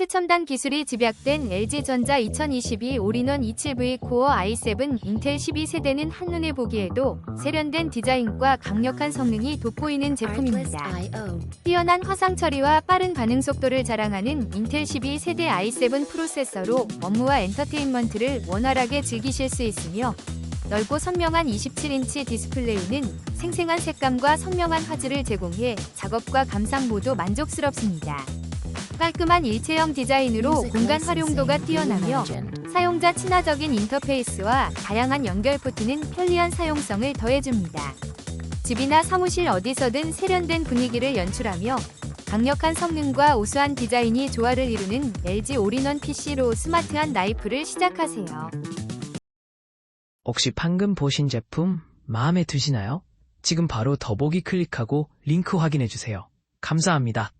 최첨단 기술이 집약된 LG전자 2022 올인원 27V 코어 i7 인텔 12세대는 한눈에 보기에도 세련된 디자인과 강력한 성능이 돋보이는 제품입니다. 뛰어난 화상 처리와 빠른 반응 속도를 자랑하는 인텔 12세대 i7 프로세서로 업무와 엔터테인먼트를 원활하게 즐기실 수 있으며 넓고 선명한 27인치 디스플레이는 생생한 색감과 선명한 화질을 제공해 작업과 감상 모두 만족스럽습니다. 깔끔한 일체형 디자인으로 공간 활용도가 뛰어나며 사용자 친화적인 인터페이스와 다양한 연결 포트는 편리한 사용성을 더해줍니다. 집이나 사무실 어디서든 세련된 분위기를 연출하며 강력한 성능과 우수한 디자인이 조화를 이루는 LG 올인원 PC로 스마트한 라이프를 시작하세요. 혹시 방금 보신 제품 마음에 드시나요? 지금 바로 더보기 클릭하고 링크 확인해 주세요. 감사합니다.